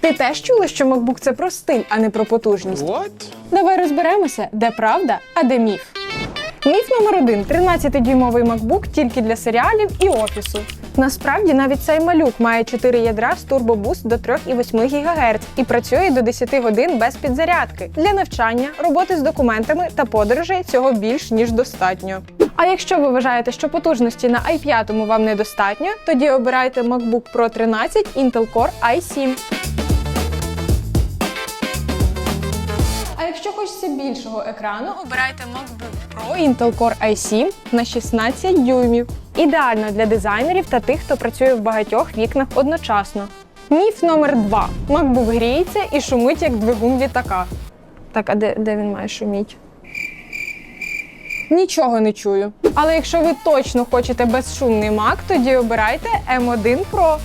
Ти теж чула, що MacBook це про стиль, а не про потужність? What? Давай розберемося, де правда, а де міф. Міф номер один: 13-дюймовий MacBook тільки для серіалів і офісу. Насправді навіть цей малюк має 4 ядра з Boost до 3,8 ГГц і працює до 10 годин без підзарядки. Для навчання, роботи з документами та подорожей цього більш ніж достатньо. А якщо ви вважаєте, що потужності на i5 вам недостатньо, тоді обирайте MacBook Pro 13 Intel Core i7. А якщо хочеться більшого екрану, обирайте MacBook Pro Intel Core i7 на 16 дюймів. Ідеально для дизайнерів та тих, хто працює в багатьох вікнах одночасно. Міф номер 2 MacBook гріється і шумить як двигун літака. Так, а де, де він має шуміть? Нічого не чую. Але якщо ви точно хочете безшумний Mac, тоді обирайте M1 Pro.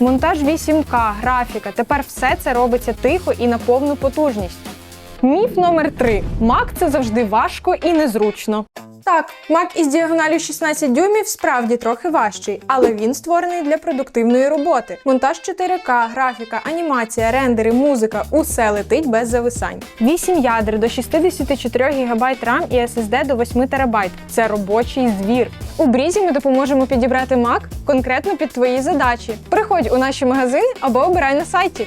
Монтаж 8К, графіка. Тепер все це робиться тихо і на повну потужність. Міф номер 3 Mac – це завжди важко і незручно. Так, Mac із діагоналю 16 дюймів справді трохи важчий, але він створений для продуктивної роботи. Монтаж 4К, графіка, анімація, рендери, музика усе летить без зависань. 8 ядер до 64 ГБ RAM і SSD до 8 ТБ. Це робочий звір. У Брізі ми допоможемо підібрати Mac конкретно під твої задачі. Приходь у наші магазини або обирай на сайті.